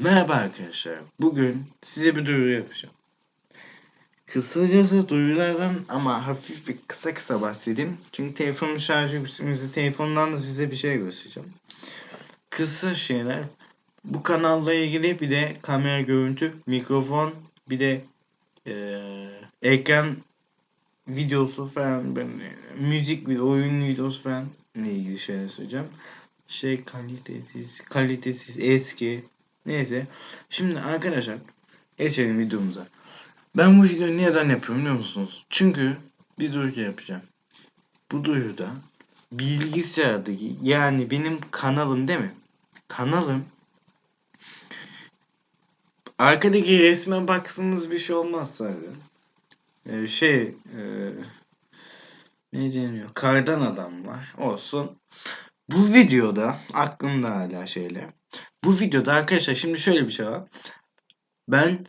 Merhaba arkadaşlar. Bugün size bir duyuru yapacağım. Kısacası duyurulardan ama hafif bir kısa kısa bahsedeyim. Çünkü telefonun şarjı bitimizde telefondan da size bir şey göstereceğim. Kısa şeyler. Bu kanalla ilgili bir de kamera görüntü, mikrofon, bir de eee, ekran videosu falan, böyle, müzik bir oyun videosu falan ile ilgili şeyler söyleyeceğim. Şey kalitesiz, kalitesiz, eski, Neyse. Şimdi arkadaşlar geçelim videomuza. Ben bu videoyu neden yapıyorum biliyor musunuz? Çünkü bir duyuru yapacağım. Bu duyuruda bilgisayardaki yani benim kanalım değil mi? Kanalım arkadaki resme baksanız bir şey olmaz sadece. Ee, şey e, ne deniyor? Kardan adam var. Olsun. Bu videoda aklımda hala şeyler. Bu videoda arkadaşlar şimdi şöyle bir şey var. Ben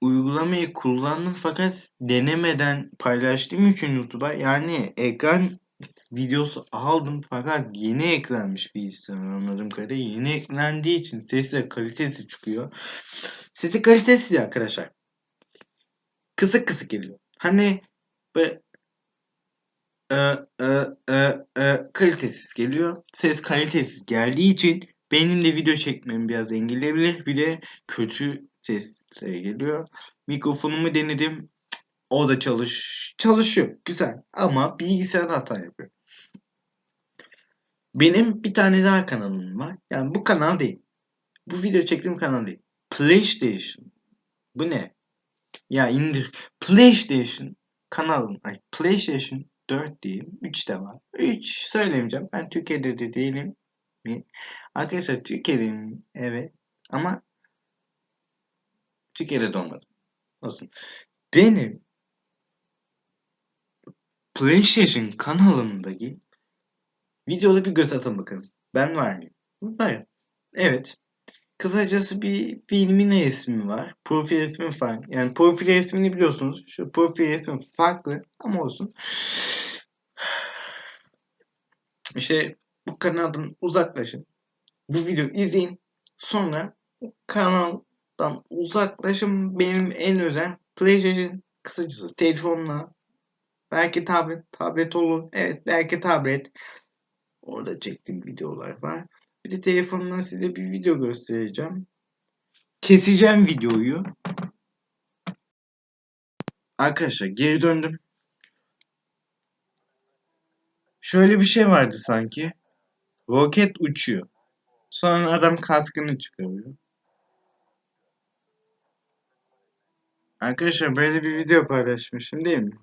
uygulamayı kullandım fakat denemeden paylaştığım için YouTube'a yani ekran videosu aldım fakat yeni eklenmiş bilgisayar anladığım kadarıyla yeni eklendiği için sesi kalitesi çıkıyor. Sesi kalitesiz arkadaşlar. Kısık kısık geliyor. Hani böyle e, e, e, e, kalitesiz geliyor. Ses kalitesiz geldiği için benim de video çekmemi biraz engelleyebilir. Bir de kötü ses geliyor. Mikrofonumu denedim. O da çalış çalışıyor. Güzel. Ama bilgisayarda hata yapıyor. Benim bir tane daha kanalım var. Yani bu kanal değil. Bu video çektiğim kanal değil. PlayStation. Bu ne? Ya indir. PlayStation kanalım. Ay, PlayStation 4 diyeyim. 3 de var. 3 söylemeyeceğim. Ben Türkiye'de de değilim. Mi? Arkadaşlar Türkiye'deyim. Evet. Ama Türkiye'de doğmadım. Olsun. Benim PlayStation kanalımdaki videoda bir göz atın bakalım. Ben var mıyım? Varım. Evet. Kısacası bir filmin resmi var. Profil resmi farklı. Yani profil resmini biliyorsunuz. Şu profil resmi farklı ama olsun. İşte bu kanaldan uzaklaşın. Bu videoyu izleyin. Sonra kanaldan uzaklaşın. Benim en özel PlayStation kısacası telefonla belki tablet tablet olur. Evet belki tablet. Orada çektiğim videolar var. Bir de telefondan size bir video göstereceğim. Keseceğim videoyu. Arkadaşlar geri döndüm. Şöyle bir şey vardı sanki. Roket uçuyor. Sonra adam kaskını çıkarıyor. Arkadaşlar böyle bir video paylaşmışım değil mi?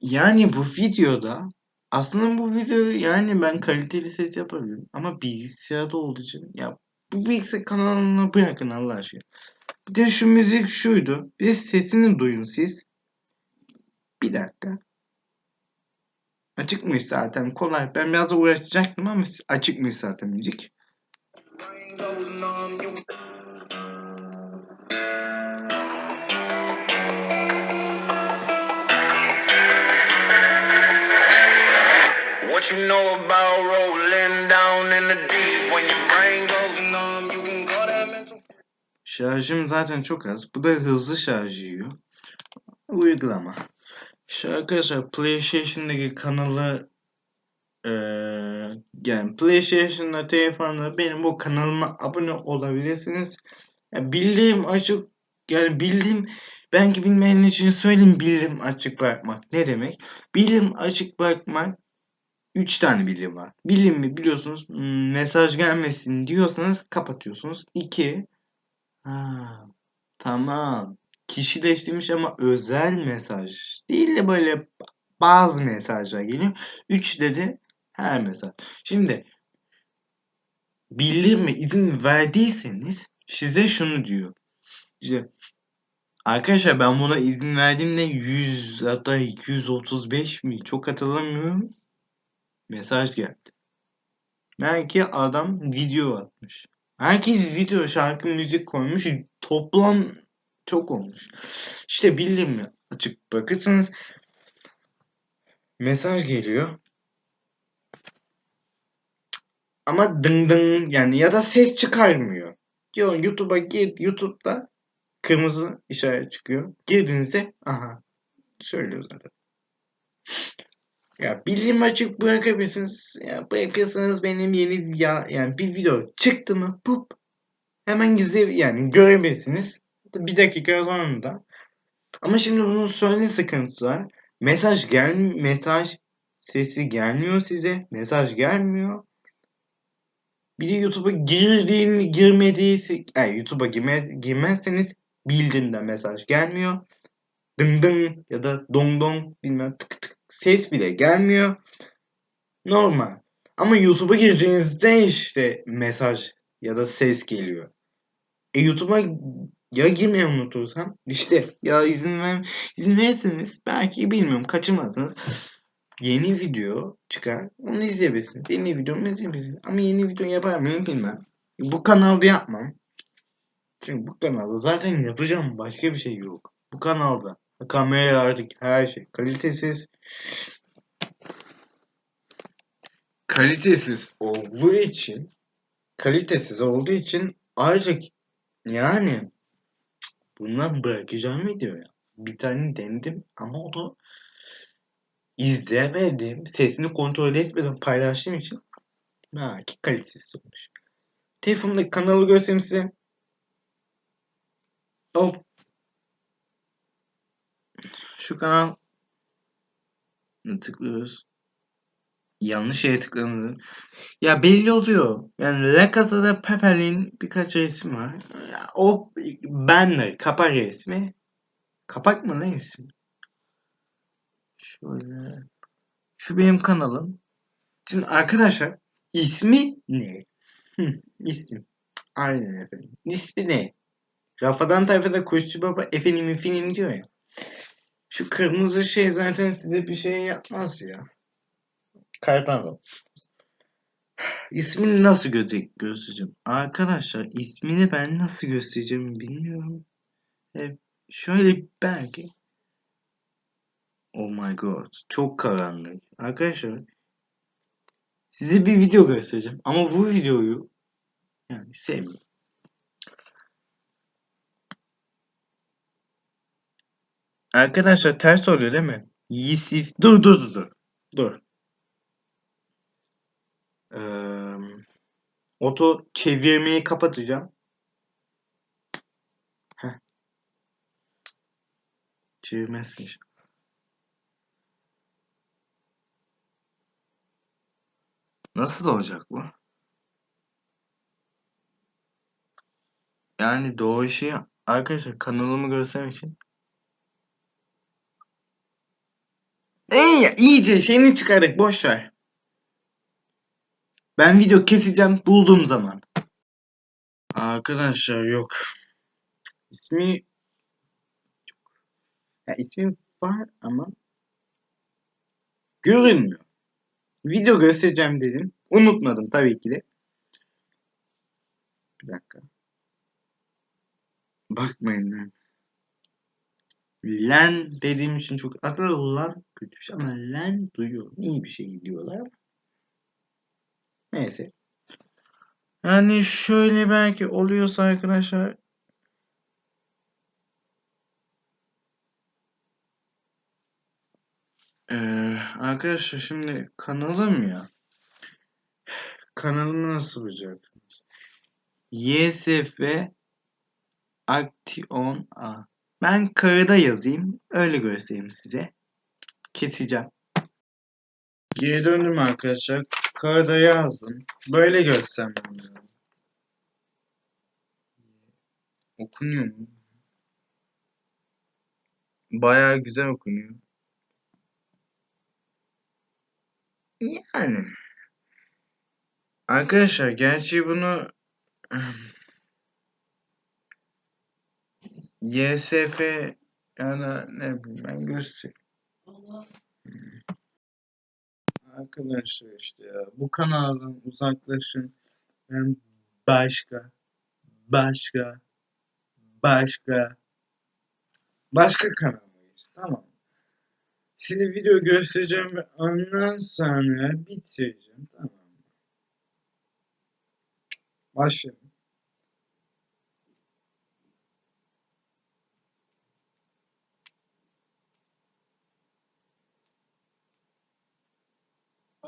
Yani bu videoda aslında bu videoyu yani ben kaliteli ses yapabilirim ama bilgisayarda olduğu için ya bu bilgisayar kanalına bırakın Allah aşkına. Bir de şu müzik şuydu. Bir sesini duyun siz. Bir dakika. Açıkmış zaten kolay. Ben biraz uğraşacaktım ama açıkmış zaten müzik. What you know about rolling down in the deep when your brain goes numb you can call that mental Şarjım zaten çok az. Bu da hızlı şarj yiyor. Uygulama. Şu arkadaşlar PlayStation'daki kanalı ee, yani PlayStation'da telefonda benim bu kanalıma abone olabilirsiniz. Yani bildiğim açık yani bildiğim belki bilmeyen için söyleyeyim bildiğim açık bırakmak ne demek? Bildiğim açık bırakmak 3 tane bildirim var. Bildirim mi biliyorsunuz hmm, mesaj gelmesin diyorsanız kapatıyorsunuz. 2 ha, tamam kişileştirilmiş ama özel mesaj değil de böyle bazı mesajlar geliyor. 3 dedi her mesaj. Şimdi bildirime izin verdiyseniz size şunu diyor. İşte arkadaşlar ben buna izin verdiğimde 100 hatta 235 mi çok hatırlamıyorum mesaj geldi. Belki adam video atmış. Herkes video, şarkı, müzik koymuş. Toplam çok olmuş. İşte bildim mi? Açık bakırsanız mesaj geliyor. Ama dın dın yani ya da ses çıkarmıyor. Diyor YouTube'a gir. YouTube'da kırmızı işaret çıkıyor. Girdiğinizde aha söylüyor zaten. Ya bildiğim açık bırakabilirsiniz. Ya bırakırsanız benim yeni ya, yani bir video çıktı mı pup hemen gizle yani görebilirsiniz. Bir dakika sonra da. Ama şimdi bunun şöyle sıkıntısı var. Mesaj gel mesaj sesi gelmiyor size. Mesaj gelmiyor. Bir de YouTube'a girdiğin girmediği yani YouTube'a girmez, girmezseniz bildiğinde mesaj gelmiyor. Dın dın ya da dong dong bilmem tık tık ses bile gelmiyor. Normal. Ama YouTube'a girdiğinizde işte mesaj ya da ses geliyor. E YouTube'a ya girmeyi unutursam işte ya izin ver izin verirseniz belki bilmiyorum kaçırmazsınız. Yeni video çıkar onu izleyebilirsiniz. Yeni videomu izleyebilirsiniz. Ama yeni video yapar mıyım bilmem. Bu kanalda yapmam. Çünkü bu kanalda zaten yapacağım başka bir şey yok. Bu kanalda kamera artık her şey kalitesiz. Kalitesiz olduğu için kalitesiz olduğu için ayrıca yani bundan bırakacağım video ya. Bir tane denedim ama o da izlemedim. Sesini kontrol etmedim paylaştığım için belki kalitesiz olmuş. Telefonumdaki kanalı göstereyim size. Hop. Şu kanal tıklıyoruz. Yanlış şeye tıkladığımızda ya belli oluyor. Yani La Casa de Papel'in birkaç resmi var. Ya, o banner, kapak resmi. Kapak mı ne ismi? Şöyle. Şu benim kanalım. Şimdi arkadaşlar ismi ne? Hı, isim. Aynen efendim. İsmi ne? Rafadan tayfada kuşçu baba efendim efendim diyor ya. Şu kırmızı şey zaten size bir şey yapmaz ya. Kardan İsmini nasıl göze göstereceğim? Arkadaşlar ismini ben nasıl göstereceğim bilmiyorum. E, şöyle belki. Oh my god. Çok karanlık. Arkadaşlar size bir video göstereceğim. Ama bu videoyu yani sevmiyorum. Arkadaşlar ters oluyor değil mi? Yisif. Dur dur dur dur. Dur. Ee, oto çevirmeyi kapatacağım. Heh. Çevirmezsin. Nasıl olacak bu? Yani doğru şey arkadaşlar kanalımı göstermek için En ya iyice şeyini çıkardık boş ver. Ben video keseceğim bulduğum zaman. Arkadaşlar yok. İsmi ya ismi var ama görünmüyor. Video göstereceğim dedim. Unutmadım tabii ki de. Bir dakika. Bakmayın lan. Len dediğim için çok aslında lan kötü bir şey ama len duyuyorum. İyi bir şey diyorlar. Neyse. Yani şöyle belki oluyorsa arkadaşlar ee, arkadaşlar şimdi kanalım ya kanalımı nasıl bulacaksınız? YSF Action A ben kağıda yazayım. Öyle göstereyim size. Keseceğim. Geri döndüm arkadaşlar. Kağıda yazdım. Böyle göstermem. Okunuyor mu? Bayağı güzel okunuyor. Yani. Arkadaşlar gerçi bunu YSF yani ne bileyim ben göstereyim. Arkadaşlar işte ya bu kanaldan uzaklaşın. Ben başka başka başka başka kanaldayız. Tamam. Size video göstereceğim ve ondan sonra bitireceğim. Tamam. Başlayalım.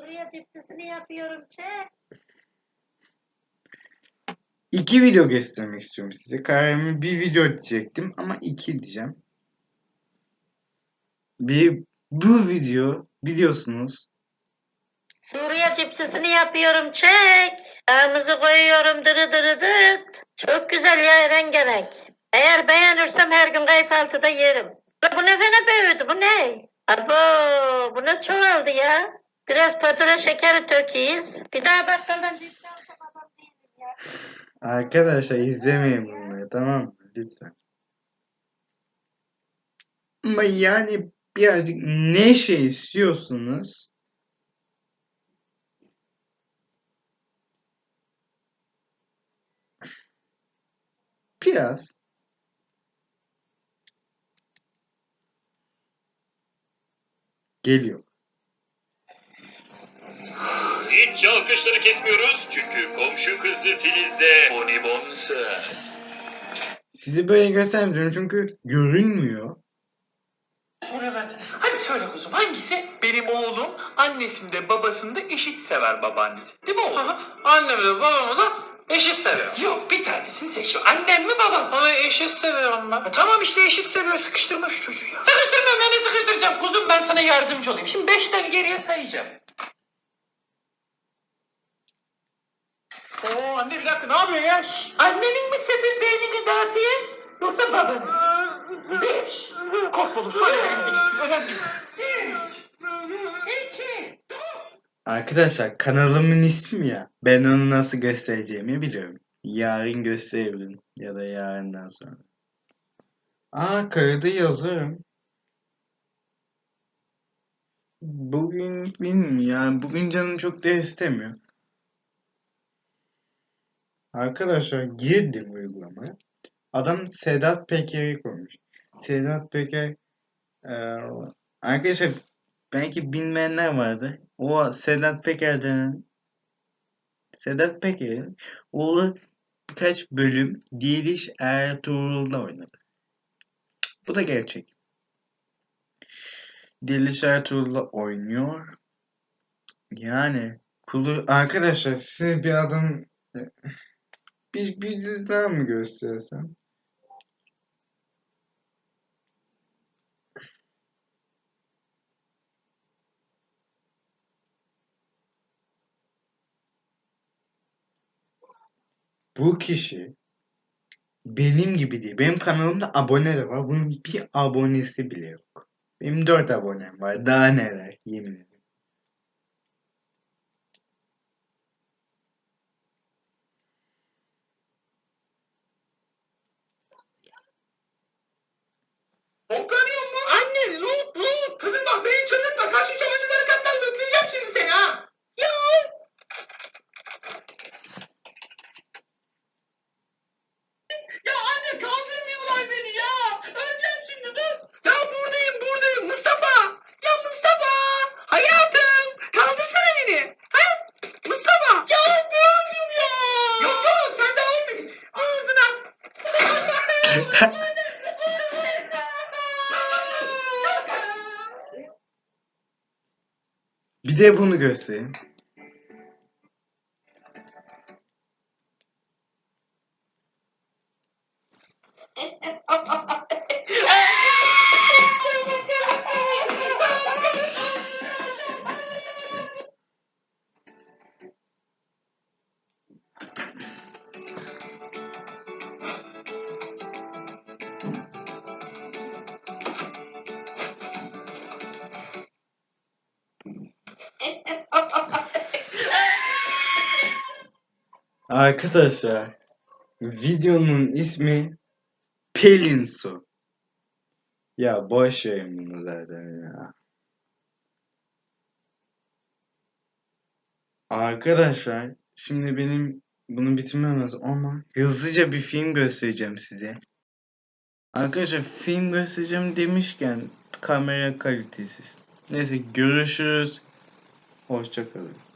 Buraya dipsisini yapıyorum çek. İki video göstermek istiyorum size. Kararımı bir video diyecektim ama iki diyeceğim. Bir bu video biliyorsunuz Suriye cipsisini yapıyorum çek. Yağımızı koyuyorum dırı dırı dıt. Çok güzel ya rengarenk. Eğer beğenirsem her gün kahvaltıda yerim. Bu ne fena büyüdü bu ne? Abo bu ne çoğaldı ya. Biraz pudra şekeri döküyiz. Bir daha bakkaldan adam değilim ya. Arkadaşlar izlemeyin bunları tamam mı? Lütfen. Ama yani birazcık ne şey istiyorsunuz? Biraz. Geliyor. Hiç alkışları kesmiyoruz çünkü komşu kızı Filiz'de bonibonsa. Sizi böyle göstermeyeceğim çünkü görünmüyor. Sonra ben hadi söyle kuzum hangisi? Benim oğlum annesinde babasında eşit sever babaannesi. Değil mi oğlum? Annemi de babamı da eşit seviyor. Yok bir tanesini seçiyor. Annem mi babam? Ama eşit seviyorum ben. tamam işte eşit seviyor. Sıkıştırma şu çocuğu ya. Sıkıştırmıyorum ya ne sıkıştıracağım? Kuzum ben sana yardımcı olayım. Şimdi beşten geriye sayacağım. Anne bir dakika ne yapıyorsun ya? Şşş, annenin mi sefil beynini dağıtayım? Yoksa babanın? Beş. Korkma oğlum söyle elimize gitsin. Önemli değil. Arkadaşlar kanalımın ismi ya. Ben onu nasıl göstereceğimi biliyorum. Yarın gösterebilirim. Ya da yarından sonra. Aa kaydı yazarım. Bugün bilmiyorum yani bugün canım çok da istemiyor. Arkadaşlar girdim uygulamaya. Adam Sedat Peker'i koymuş. Sedat Peker eee, arkadaşlar belki bilmeyenler vardı. O Sedat Peker denen Sedat Peker'in oğlu birkaç bölüm Diliş Ertuğrul'da oynadı. Bu da gerçek. Diliş Ertuğrul'da oynuyor. Yani kulu arkadaşlar size bir adam bir bir daha mı göstersem? Bu kişi benim gibi değil. Benim kanalımda aboneler var. Bunun bir abonesi bile yok. Benim 4 abonem var. Daha neler yemin ederim. Hoplanıyor mu? Anne loot loot. Kızım bak beni çıldırtma. Kaç şu çamaşırları katlar lootlayacağım şimdi seni ha. Ya. Ya anne kaldırmıyorlar De bunu göstereyim. Arkadaşlar videonun ismi Pelin Su. Ya boş verin bunu zaten ya. Arkadaşlar şimdi benim bunu bitirmem lazım ama hızlıca bir film göstereceğim size. Arkadaşlar film göstereceğim demişken kamera kalitesiz. Neyse görüşürüz. Hoşçakalın.